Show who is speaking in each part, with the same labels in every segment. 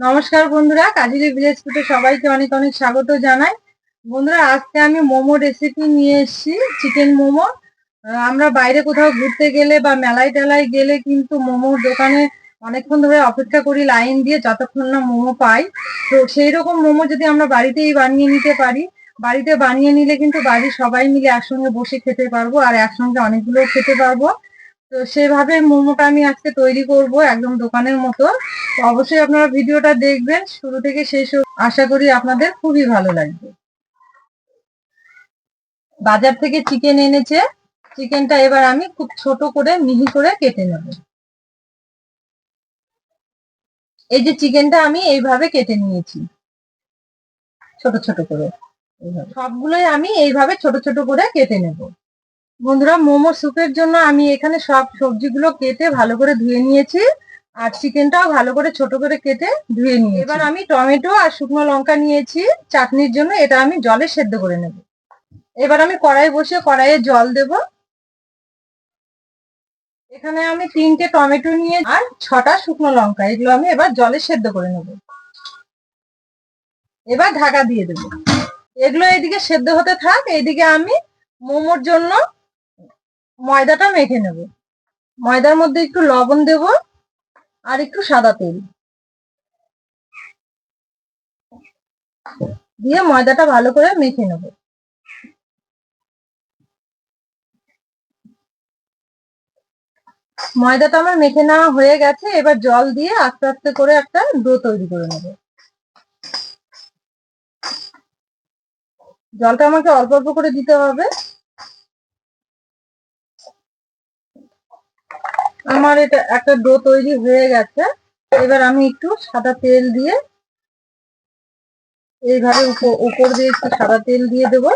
Speaker 1: নমস্কার বন্ধুরা কাজিরি ভিলেজ ফুটে সবাইকে অনেক অনেক স্বাগত জানাই। বন্ধুরা, আজকে আমি মোমো রেসিপি নিয়ে এসেছি চিকেন মোমো। আমরা বাইরে কোথাও ঘুরতে গেলে বা মেলায় টেলায় গেলে কিন্তু মোমোর দোকানে অনেকক্ষণ ধরে অপেক্ষা করি, লাইন দিয়ে যতক্ষণ না মোমো পাই। তো সেই রকম মোমো যদি আমরা বাড়িতেই বানিয়ে নিতে পারি, বাড়িতে বানিয়ে নিলে কিন্তু বাড়ির সবাই মিলে একসঙ্গে বসে খেতে পারব আর একসঙ্গে অনেকগুলো খেতে পারব। তো সেভাবে মোমোটা আমি আজকে তৈরি করব একদম দোকানের মতো তো অবশ্যই আপনারা ভিডিওটা দেখবেন, শুরু থেকে শেষ। আশা করি আপনাদের খুবই ভালো লাগবে বাজার থেকে চিকেন এনেছে, চিকেনটা এবার আমি খুব ছোট করে মিহি করে কেটে নেব এই যে চিকেনটা আমি এইভাবে কেটে নিয়েছি, ছোট ছোট করে। সবগুলোই আমি এইভাবে ছোট ছোট করে কেটে নেব বন্ধুরা মোমো স্যুপের জন্য আমি এখানে সব সবজিগুলো কেটে ভালো করে ধুয়ে নিয়েছি। আর চিকেনটাও ভালো করে ছোট করে কেটে ধুয়ে নিয়ে এবার আমি টমেটো আর শুকনো লঙ্কা নিয়েছি। চাটনির জন্য এটা আমি জলে সেদ্ধ করে নেব। এবার আমি কড়াই বসে কড়াইয়ে জল দেব। এখানে আমি তিনটে টমেটো নিয়ে আর ছটা শুকনো লঙ্কা। এগুলো আমি এবার জলে সেদ্ধ করে নেব। এবার ঢাকা দিয়ে দেব। এগুলো এদিকে সেদ্ধ হতে থাক। এইদিকে আমি মোমোর জন্য ময়দাটা মেখে নেব। ময়দার মধ্যে একটু লবণ দেব আর একটু সাদা তেল। দিয়ে ময়দাটা ভালো করে মেখে নেব। ময়দাটা আমার মেখে নেওয়া হয়ে গেছে, এবার জল দিয়ে আস্তে আস্তে করে একটা ডো তৈরি করে নেব। জলটা আমাকে অল্প অল্প করে দিতে হবে। আমার এটা একটা ডো তৈরি হয়ে গেছে। এবার আমি একটু সাদা তেল দিয়ে এইভাবে উপ- উপর দিয়ে একটু সাদা তেল দিয়ে দেব।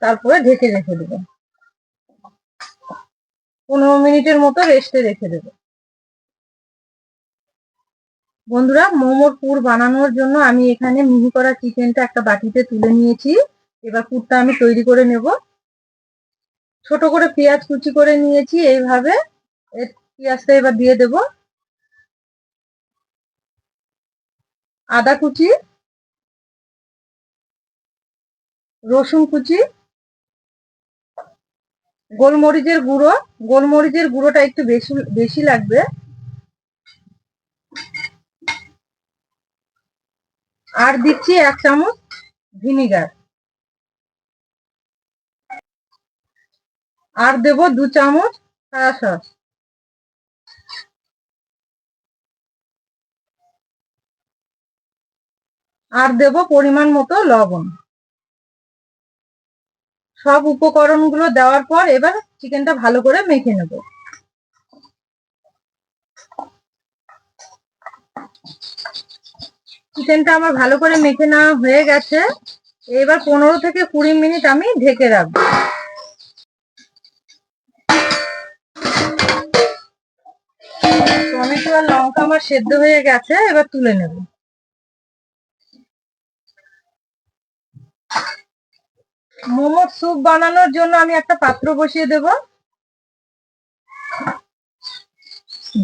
Speaker 1: তারপরে ঢেকে রেখে দেব। পনেরো মিনিটের মতো রেস্টে রেখে দেব। বন্ধুরা, মোমোর পুর বানানোর জন্য আমি এখানে মিহি করা চিকেনটা একটা বাটিতে তুলে নিয়েছি। এবার পুরটা আমি তৈরি করে নেব। ছোট করে পেঁয়াজ কুচি করে নিয়েছি। এইভাবে পেঁয়াজটা এবার দিয়ে দেব? আদা কুচি, রসুন কুচি, গোলমরিচের গুঁড়ো, গোলমরিচের গুঁড়োটা একটু বেশি বেশি লাগবে। আর দিচ্ছি এক চামচ ভিনিগার। আর দেব দু চামচ সয়া সস। আর দেব পরিমাণ মতো লবণ। সব উপকরণগুলো দেওয়ার পর এবার চিকেনটা ভালো করে মেখে নেব। চিকেনটা আমার ভালো করে মেখে নেওয়া হয়ে গেছে। এবার পনেরো থেকে কুড়ি মিনিট আমি ঢেকে রাখব। টমেটো আর লঙ্কা আমার সেদ্ধ হয়ে গেছে, এবার তুলে নেব। মোমোর স্যুপ বানানোর জন্য আমি একটা পাত্র বসিয়ে দেব।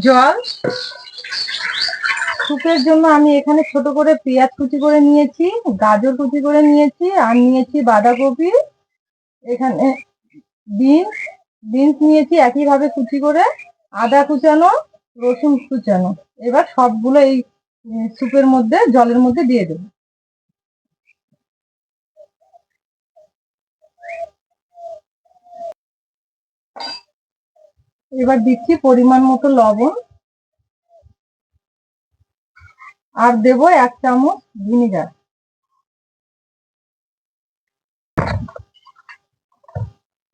Speaker 1: জল। স্যুপের জন্য আমি এখানে ছোট করে পেঁয়াজ কুচি করে নিয়েছি, গাজর কুচি করে নিয়েছি, আর নিয়েছি বাঁধাকপি। এখানে বিনস বিনস নিয়েছি একইভাবে কুচি করে, আদা কুচানো, রসুন কুচানো। এবার সবগুলো এই স্যুপের মধ্যে, জলের মধ্যে দিয়ে দেবো। এবার দিচ্ছি পরিমাণ মতো লবণ। আর দেব এক চামচ ভিনিগার।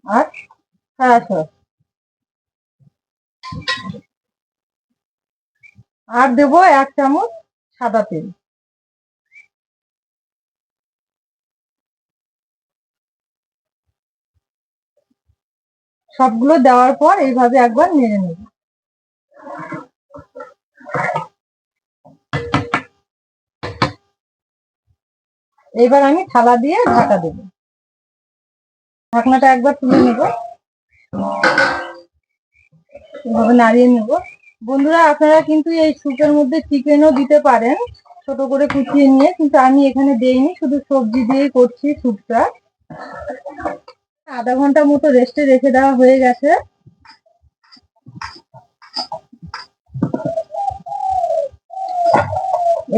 Speaker 1: আর সস আর দেব এক চামচ সাদা তেল। সবগুলো দেওয়ার পর এইভাবে একবার নেড়ে নেব। এবার আমি থালা দিয়ে ঢাকা দেব। ঢাকনাটা একবার তুলে নেব। এভাবে নাড়িয়ে নেব। বন্ধুরা, আপনারা কিন্তু এই স্যুপের মধ্যে চিকেনও দিতে পারেন। ছোট করে কুচিয়ে নিয়ে, কিন্তু আমি এখানে দেইনি, শুধু সবজি দিয়েই করছি স্যুপটা। আধা ঘণ্টা মতো রেস্টে রেখে দেওয়া হয়ে গেছে।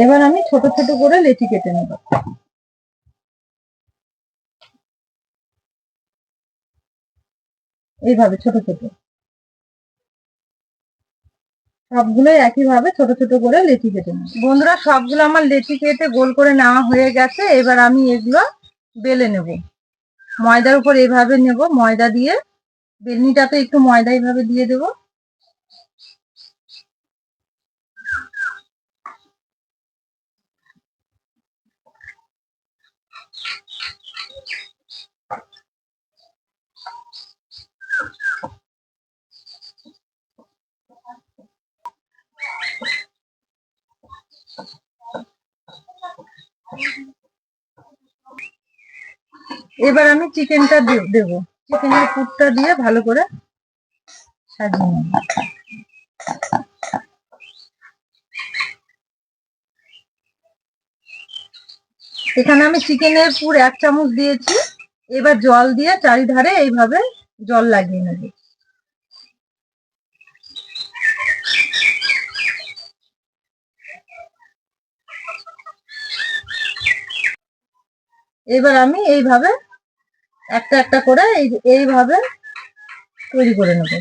Speaker 1: এবার আমি ছোট ছোট করে লেচি কেটে নেব। এইভাবে ছোট ছোট। সবগুলোই একইভাবে ছোট ছোট করে লেচি কেটে নেব। বন্ধুরা, সবগুলো আমার লেচি কেটে গোল করে নেওয়া হয়ে গেছে। এবার আমি এগুলো বেলে নেব। ময়দার উপর এভাবে নেব ময়দা দিয়ে বেলনিটাতে একটু ময়দা এভাবে দিয়ে দেবো। এবার আমি চিকেনটা দেব। চিকেনের পুরটা দিয়ে ভালো করে সাজিয়ে নেব। এখানে আমি চিকেনের পুর এক চামচ দিয়েছি। এবার জল দিয়ে চারিধারে এইভাবে জল লাগিয়ে নেব। এবার আমি এইভাবে একটা একটা করে এই- এইভাবে তৈরি করে নেব।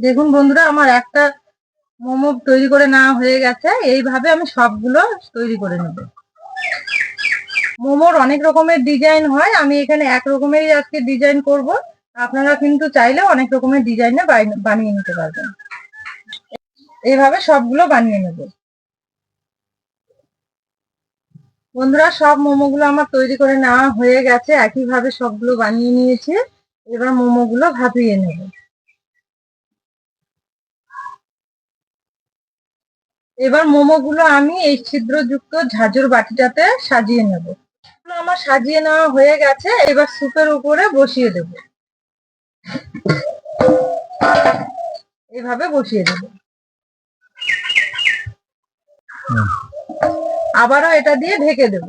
Speaker 1: দেখুন বন্ধুরা, আমার একটা মোমো তৈরি করে নেওয়া হয়ে গেছে। এইভাবে আমি সবগুলো তৈরি করে নেব। মোমোর অনেক রকমের ডিজাইন হয়, আমি এখানে এক রকমেরই আজকে ডিজাইন করব। আপনারা কিন্তু চাইলে অনেক রকমের ডিজাইনে বানিয়ে নিতে পারবেন। এইভাবে সবগুলো বানিয়ে নেব। বন্ধুরা, সব মোমোগুলো আমার তৈরি করে নেওয়া হয়ে গেছে। একইভাবে সবগুলো বানিয়ে নিয়েছি। এবার মোমোগুলো ভাপিয়ে নেব। এবার মোমোগুলো আমি এই ছিদ্রযুক্ত ঝাঁঝর বাটিটাতে সাজিয়ে নেব। আমার সাজিয়ে নেওয়া হয়ে গেছে, এবার স্যুপের উপরে বসিয়ে দেব। এভাবে বসিয়ে দেব। আবারও এটা দিয়ে ঢেকে দেব।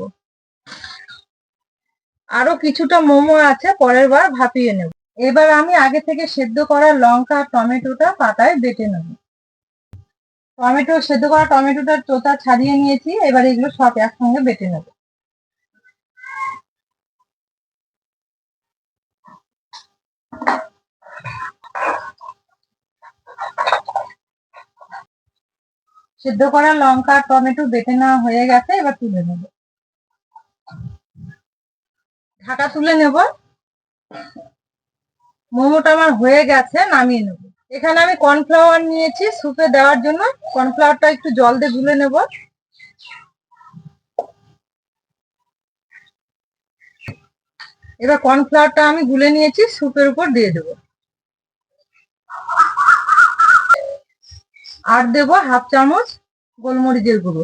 Speaker 1: আরও কিছুটা মোমো আছে, পরের বার ভাপিয়ে নেব। এবার আমি আগে থেকে সেদ্ধ করা লঙ্কা, টমেটোটা পাতায় বেটে নেব। টমেটো সেদ্ধ করা টমেটোটার চোতা ছাড়িয়ে নিয়েছি, এবার এগুলো সব একসঙ্গে বেটে নেব। সেদ্ধ করা লঙ্কা, টমেটো বেটে নেওয়া হয়ে গেছে, এবার তুলে নেব। ঢাকা তুলে নেব। মোমোটা আমার হয়ে গেছে, নামিয়ে নেব। এখানে আমি কর্নফ্লাওয়ার নিয়েছি স্যুপে দেওয়ার জন্য। কর্নফ্লাওয়ারটা একটু জল দিয়ে গুলে নেব। এবার কর্নফ্লাওয়ারটা আমি গুলে নিয়েছি, স্যুপের উপর দিয়ে দেব। আর দেব হাফ চামচ গোলমরিচের গুঁড়ো।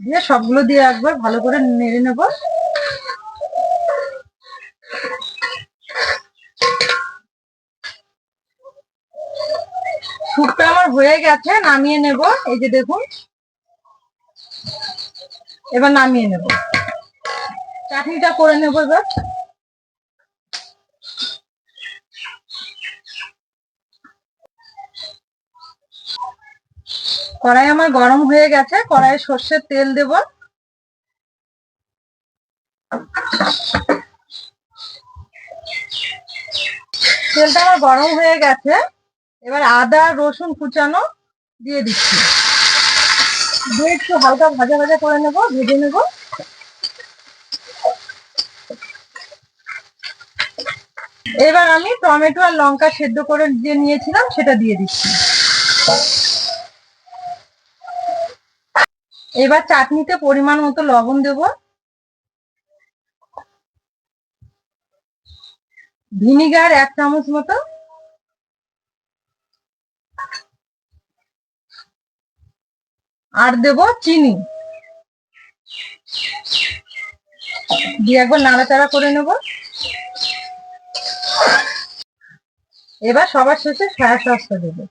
Speaker 1: দিয়ে সবগুলো দিয়ে একবার ভালো করে নেড়ে নেব। হয়ে গেছে, নামিয়ে নেব। এই যে দেখুন। এবার নামিয়ে নেব। চাটনিটা করে নেব এবার। কড়াই আমার গরম হয়ে গেছে, কড়াইয়ে সর্ষের তেল দেব। তেলটা আমার গরম হয়ে গেছে। এবার আদা, রসুন কুচানো দিয়ে দিচ্ছি। দিয়ে একটু হালকা ভাজা ভাজা করে নেব, ভেজে নেব। এবার আমি টমেটো আর লঙ্কা সেদ্ধ করে যে নিয়েছিলাম সেটা দিয়ে দিচ্ছি। এবার চাটনিতে পরিমাণ মতো লবণ দেব। ভিনিগার এক চামচ মতো। আর দেব চিনি। দিয়ে একবার নাড়াচাড়া করে নেব। এবার সবার শেষে সয়া সসটা দেবো।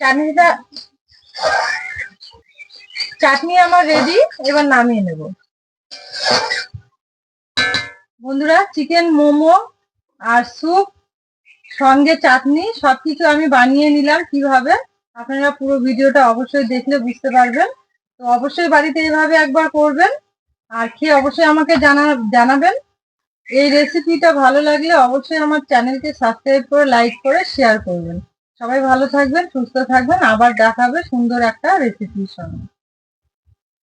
Speaker 1: চাটনিটা চাটনি আমার রেডি এবার নামিয়ে নেব। বন্ধুরা চিকেন মোমো আর স্যুপ সঙ্গে চাটনি, সবকিছু আমি বানিয়ে নিলাম কীভাবে। আপনারা পুরো ভিডিওটা অবশ্যই দেখলে বুঝতে পারবেন। তো অবশ্যই বাড়িতে এইভাবে একবার করবেন আর খেয়ে অবশ্যই আমাকে জানা, জানাবেন। এই রেসিপিটা ভালো লাগলে অবশ্যই আমার চ্যানেলকে সাবস্ক্রাইব করে লাইক করে শেয়ার করবেন। সবাই ভালো থাকবেন, সুস্থ থাকবেন। আবার দেখাবে সুন্দর একটা রেসিপির সঙ্গে।